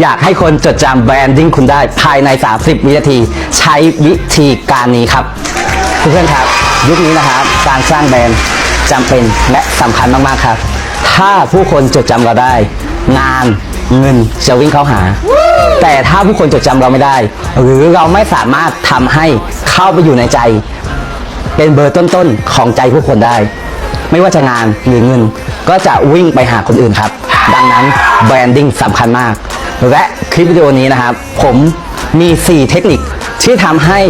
อยากให้คนจดจำแบรนดิ้งคุณได้ภายใน 30 วินาที ใช้วิธีการนี้ครับ เพื่อนๆครับ ยุคนี้นะครับการสร้างแบรนด์จำเป็นและสำคัญมากๆครับ ถ้าผู้คนจดจำเราได้ งานเงินจะวิ่งเข้าหา แต่ถ้าผู้คนจดจำเราไม่ได้ หรือเราไม่สามารถทำให้เข้าไปอยู่ในใจ เป็นเบอร์ต้นๆของใจผู้คนได้ ไม่ว่าจะงานหรือเงิน ก็จะวิ่งไปหาคนอื่นครับ ดังนั้นแบรนดิ้งสำคัญมาก และคลิปวิดีโอนี้นะครับ ผมมี 4 เทคนิคที่ทำให้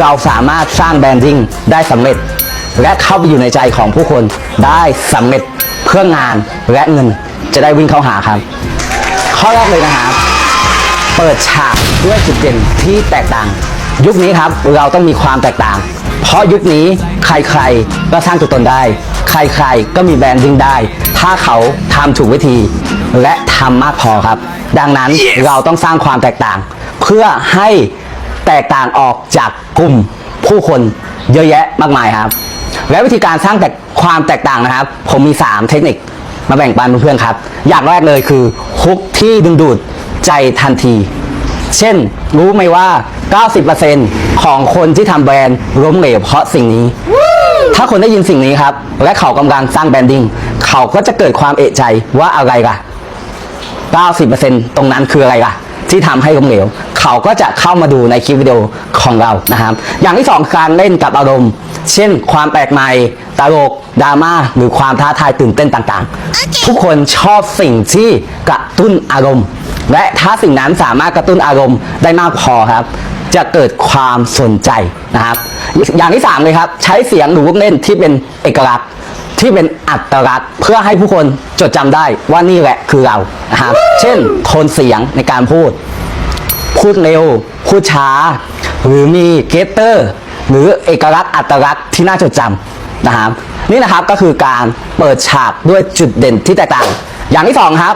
เราสามารถสร้างแบรนดิ้งได้สำเร็จ และเข้าไปอยู่ในใจของผู้คนได้สำเร็จเพื่องานและเงินจะได้วิ่งเข้าหาครับ ข้อแรกเลยนะครับเปิดฉากด้วยจุดเด่นที่แตกต่าง ยุคนี้ครับเราต้องมีความแตกต่าง ราะยุคนี้ใครๆก็สร้างตัวตนได้ ใครๆก็มีแบรนดิ้งได้ ถ้าเขาทำถูกวิธี และทำมากพอครับ ดังนั้นเราต้องสร้างความแตกต่าง เพื่อให้แตกต่างออกจากกลุ่มผู้คนเยอะแยะมากมายครับ และวิธีการสร้างแต่ความแตกต่างนะครับ ผมมี 3 เทคนิคมาแบ่งปันเพื่อนๆครับ อย่างแรกเลยคือฮุกที่ดึงดูดใจทันที เช่น รู้ไหมว่า 90%ของคนที่ทำแบรนด์ล้มเหลวเพราะสิ่งนี้ ถ้าคนได้ยินสิ่งนี้ครับ และเขากำลังสร้างแบรนดิ้งเขาก็จะเกิดความเอะใจว่าอะไรล่ะ 90%ตรงนั้นคืออะไรล่ะ ที่ทำให้ล้มเหลว เขาก็จะเข้ามาดูในคลิปวิดีโอของเรานะครับ อย่างที่สองการเล่นกับอารมณ์ เช่น ความแปลกใหม่ตลกดราม่าหรือความท้าทายตื่นเต้นต่างๆ ทุกคนชอบสิ่งที่กระตุ้นอารมณ์และถ้าสิ่งนั้นสามารถกระตุ้นอารมณ์ได้มากพอครับ จะเกิดความสนใจนะครับ อย่างที่สามเลยครับ ใช้เสียงหรือลูกเล่นที่เป็นเอกลักษณ์ที่เป็นอัตลักษณ์เพื่อให้ผู้คนจดจำได้ว่านี่แหละคือเรานะครับเช่นโทนเสียงในการพูด พูดเร็ว พูดช้า หรือมีเกตเตอร์ หรือเอกลักษณ์อัตลักษณ์ที่น่าจดจำนะครับนี่นะครับก็คือการเปิดฉากด้วยจุดเด่นที่แตกต่าง อย่างที่สองครับ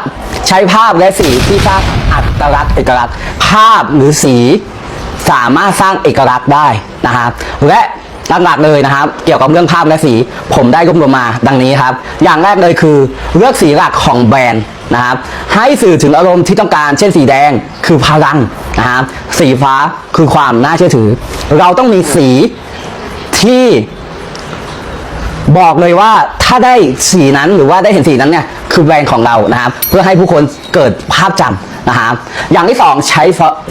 ใช้ภาพและสีที่สร้างอัตลักษณ์เอกลักษณ์ภาพหรือสี สามารถสร้างเอกลักษณ์ได้นะครับ และหลักๆเลยนะครับ เกี่ยวกับเรื่องภาพและสี ผมได้รวบรวมมาดังนี้ครับ อย่างแรกเลยคือเลือกสีหลักของแบรนด์นะครับให้สื่อถึงอารมณ์ที่ต้องการ เช่นสีแดงคือพลังนะครับสีฟ้าคือความน่าเชื่อถือ เราต้องมีสีที่บอกเลยว่าถ้าได้สีนั้นหรือว่าได้เห็นสีนั้นเนี่ยคือแบรนด์ของเรานะครับ เพื่อให้ผู้คนเกิดภาพจำนะครับอย่างที่สองใช้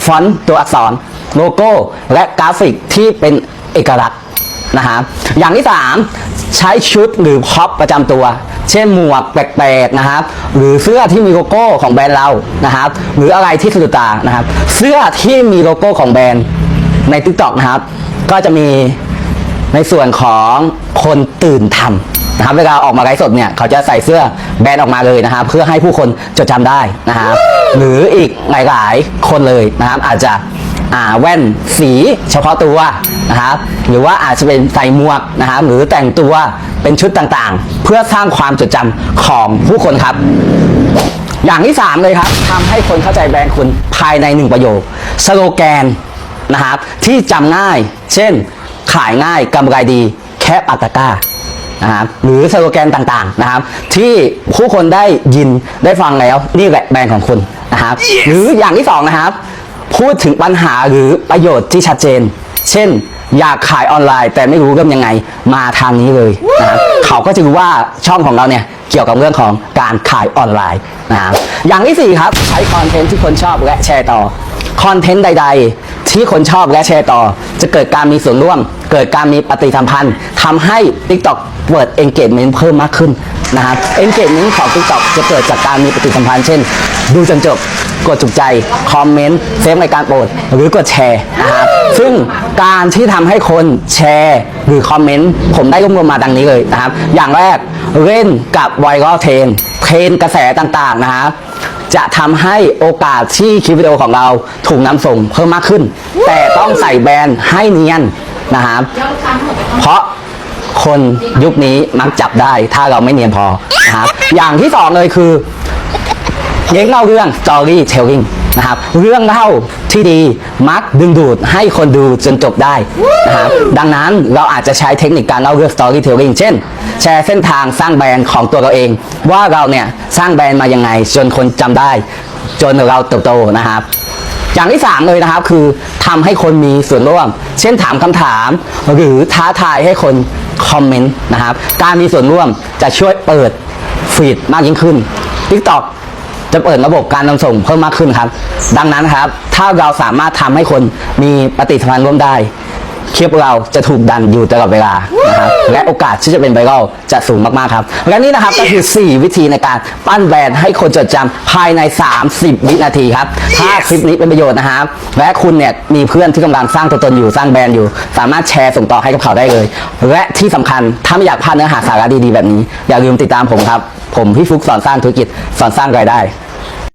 ฟอนต์ตัวอักษร โลโก้ และกราฟิกที่เป็นเอกลักษณ์นะครับอย่างที่สามใช้ชุดหรือพ็อปประจำตัว เช่นหมวกแปลกๆนะครับ หรือเสื้อที่มีโลโก้ของแบรนด์เรานะครับ หรืออะไรที่สะดุดตานะครับ เสื้อที่มีโลโก้ของแบรนด์ใน TikTok นะครับ ก็จะมีในส่วนของคนตื่นทำนะครับ เวลาออกมาไลฟ์สดเนี่ย เขาจะใส่เสื้อแบรนด์ออกมาเลยนะครับ เพื่อให้ผู้คนจดจำได้นะครับ หรืออีกหลายๆคนเลยนะครับ อาจจะ แว่นสีเฉพาะตัวนะครับหรือว่าอาจจะเป็นใส่หมวกนะครับหรือแต่งตัวเป็นชุดต่างๆ เพื่อสร้างความจดจำของผู้คนครับ อย่างที่ 3 เลยครับทำให้คนเข้าใจแบรนด์คุณภายในหนึ่งประโยค สโลแกนนะครับที่จำง่าย เช่น ขายง่ายกำไรดีแค่ปัตตะกร้านะครับหรือสโลแกนต่างๆนะครับ ที่ผู้คนได้ยินได้ฟังแล้วนี่แหละแบรนด์ของคุณนะครับหรืออย่างที่สองนะครับ พูดถึงปัญหาหรือประโยชน์ที่ชัดเจน เช่น อยากขายออนไลน์แต่ไม่รู้เริ่มยังไงมาทางนี้เลยนะครับเขาก็จะรู้ว่าช่องของเราเนี่ยเกี่ยวกับเรื่องของการขายออนไลน์นะครับอย่างที่สี่ครับ ใช้คอนเทนต์ที่คนชอบและแชร์ต่อคอนเทนต์ใด ๆ ที่คนชอบและแชร์ต่อ จะเกิดการมีส่วนร่วม เกิดการมีปฏิสัมพันธ์ทำให้ TikTok เปิด engagement เพิ่มมากขึ้น นะครับ engagement ของ TikTok จะเกิดจากการมีปฏิสัมพันธ์เช่น ดูจนจบ กดถูกใจ คอมเมนต์เซฟในการโปรด หรือกดแชร์นะครับซึ่งการที่ทำให้คนแชร์ หรือคอมเมนต์ผมได้รวบรวมมาดังนี้เลยนะครับ อย่างแรกเล่นกับไวรัลเทรนเทรนกระแสต่างๆนะครับ จะทำให้โอกาสที่คลิปวิดีโอของเราถูกนำส่งเพิ่มมากขึ้น แต่ต้องใส่แบรนด์ให้เนียนนะครับ เพราะ คนยุคนี้มักจับได้ถ้าเราไม่เนียนพอนะครับอย่างที่สองเลยคือเน้นเล่าเรื่อง storytelling นะครับเรื่องเล่าที่ดีมักดึงดูดให้คนดูจนจบได้นะครับดังนั้นเราอาจจะใช้เทคนิคการเล่าเรื่อง storytelling เช่น แชร์เส้นทางสร้างแบรนด์ของตัวเราเอง ว่าเราเนี่ยสร้างแบรนด์มายังไง จนคนจำได้ จนเราเติบโตนะครับ อย่างที่สามเลยนะครับคือทำให้คนมีส่วนร่วม เช่นถามคำถาม หรือท้าทายให้คน คอมเมนต์นะครับ การมีส่วนร่วมจะช่วยเปิดฟีดมากยิ่งขึ้น TikTok จะเปิดระบบการนำส่งเพิ่มมากขึ้นครับ ดังนั้นครับ ถ้าเราสามารถทำให้คนมีปฏิสัมพันธ์ร่วมได้ คลิปเราจะถูกดันอยู่ตลอดเวลานะครับและโอกาสที่จะเป็นไวรัลจะสูงมากๆครับ และนี่นะครับก็คือ 4 วิธีในการปั้นแบรนด์ให้คนจดจำภายใน 30 วินาทีครับ ถ้าคลิปนี้เป็นประโยชน์นะครับ และคุณเนี่ยมีเพื่อนที่กำลังสร้างตัวตนอยู่สร้างแบรนด์อยู่ สามารถแชร์ส่งต่อให้กับเขาได้เลย และที่สำคัญถ้าไม่อยากพลาดเนื้อหาสาระดีๆแบบนี้ อย่าลืมติดตามผมครับ ผมพี่ฟุกสอนสร้างธุรกิจสอนสร้างรายได้